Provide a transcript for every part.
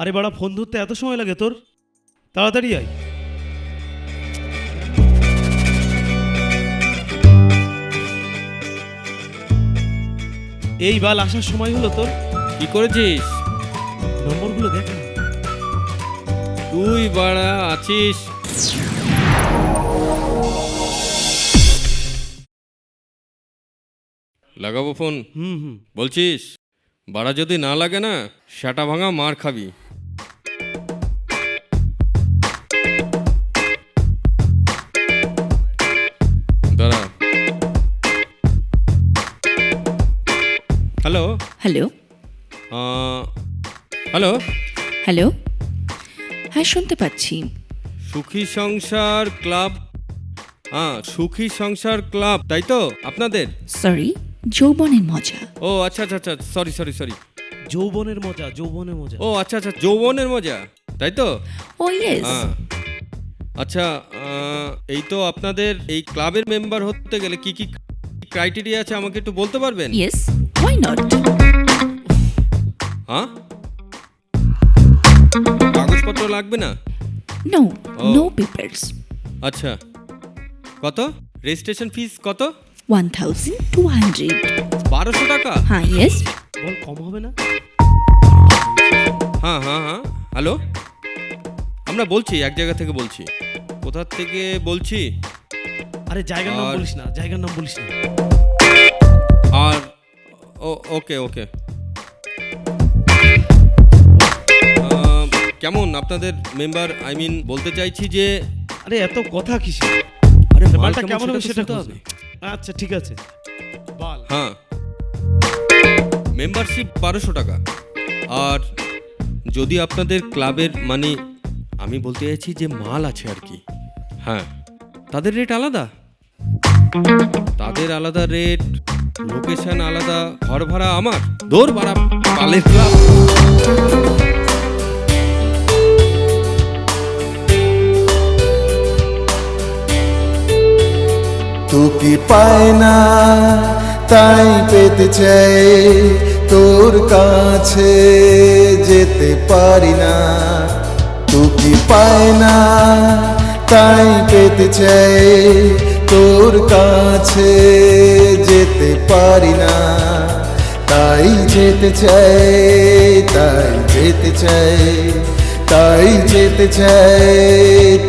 আরে বাড়া ফোন ধরতে এত সময় লাগে তোর? তাড়াতাড়ি আয়। এই বাল আসার সময় হলো তোর? কি করেছিস? নম্বরগুলো দেখ না। তুই বাড়া আছিস? লাগাবো ফোন? হুম হুম। বলছিস বাড়া যদি না লাগে না সেটা ভাঙা মার খাবি। হ্যালো হ্যালো হ্যালো হ্যালো হ্যাঁ শুনতে পাচ্ছি। সুখী সংসার ক্লাব। হ্যাঁ সুখী সংসার ক্লাব তাই তো? আপনাদের? সরি যৌবনের মজা। ও আচ্ছা আচ্ছা আচ্ছা সরি সরি সরি যৌবনের মজা যৌবনের মজা। ও আচ্ছা আচ্ছা যৌবনের মজা তাই তো? ও ইয়েস হ্যাঁ আচ্ছা আহ, এই তো আপনাদের এই ক্লাবের মেম্বার হতে গেলে কি কি ক্রাইটেরিয়া আছে আমাকে একটু বলতে পারবেন? ইয়েস হোয়াই নট হ্যাঁ কাগজপত্র লাগবে না? নো। নো পেপার্স আচ্ছা। কত? রেজিস্ট্রেশন ফিস কত? ওয়ান থাউজেন্ড টু হান্ড্রেড বারোশো টাকা? হ্যাঁ ইয়েস বল কম হবে না? হ্যাঁ হ্যাঁ হ্যাঁ। হ্যালো আমরা বলছি এক জায়গা থেকে বলছি। কোথা থেকে বলছি? আরে জায়গার নাম আর- বলিস না জায়গার নাম বলিস না। আর ওকে ওকে। কেমন আপনাদের মেম্বার আই মিন বলতে চাইছি যে আরে এত কথা কিসে আরে মালটা কেমন হবে সেটা হবে। আচ্ছা ঠিক আছে। বাল। হ্যাঁ। মেম্বারশিপ বারোশো টাকা। আর যদি আপনাদের ক্লাবের মানে আমি বলতে চাইছি যে মাল আছে আর কি। হ্যাঁ। তাদের রেট আলাদা? তাদের আলাদা রেট লোকেশন আলাদা, ঘর ভাড়া আমার দৌড় ভাড়া পালের ক্লাব। তোকে পায় না, তাই পেতে চাই তোর কাছে যেতে পারি না। তোকে পায় না, তাই পেতে চাই তোর কাছে যেতে পারি না। তাই যেতে চাই, তাই যেতে চাই, তাই যেতে চাই,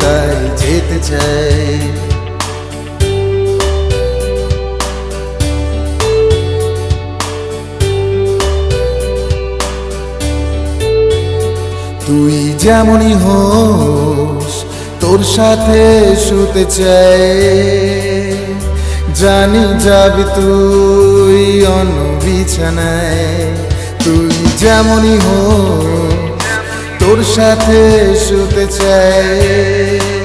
তাই যেতে চাই। তুই যেমনই হোস, তোর সাথে শুতে চাই। জানি যাবি তুই অন্য বিছানায় তুই যেমনই হোস তোর সাথে শুতে চাই।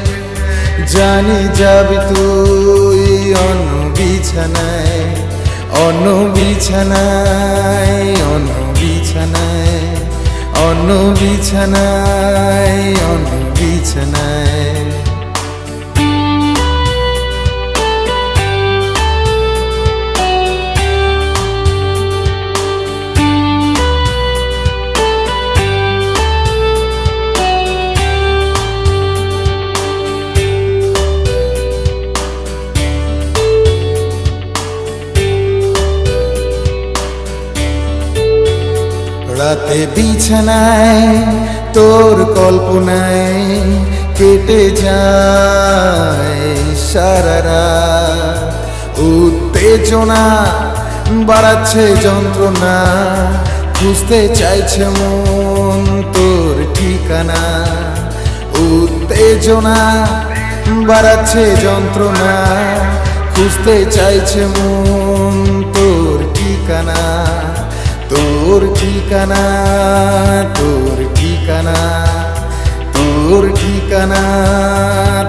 জানি যাবি তুই অন্য বিছানায় অন্য বিছানায় অন্য বিছানায় অন্য বিছানায় অন্য বিছানায় রাতে বিছানায়, তোর কল্পনায় কেটে যায় সারা রাত। উত্তেজনা বাড়াচ্ছে যন্ত্রণা, খুঁজতে চাইছে মন তোর ঠিকানা উত্তেজনা বাড়াচ্ছে যন্ত্রণা, খুঁজতে চাইছে মন তোর ঠিকানা তোর ঠিকানা তোর ঠিকানা তোর ঠিকানা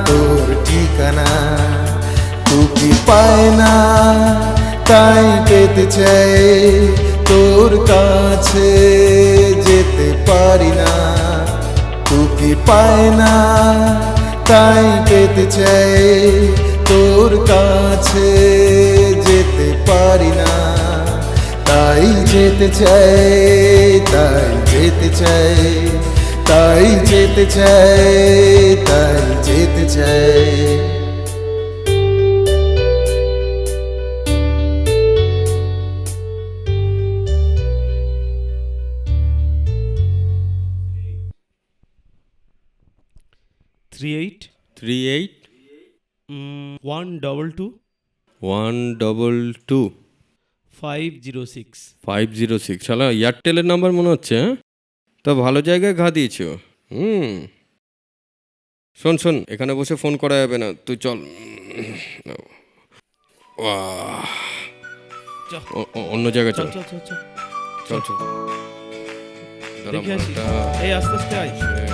তোর ঠিকানা। তোকে পায় না, তাই পেতে চাই তোর কাছে যেতে পারি না। তোকে পায় না, তাই পেতে চাই তোর কাছে যেতে চাই তাই যেতে চাই তাই যেতে চাই তাই যেতে চাই। Three eight three eight one double two one double two five zero six five zero six শালা এয়ারটেলের নাম্বার মনে হচ্ছে হ্যাঁ? তা ভালো জায়গায় ঘা দিয়েছ। হুম। শোন শোন এখানে বসে ফোন করা যাবে না। তুই চল। অন্য জায়গায় চল। চল চল চল চল। চল এই আস্তে আস্তে আয়।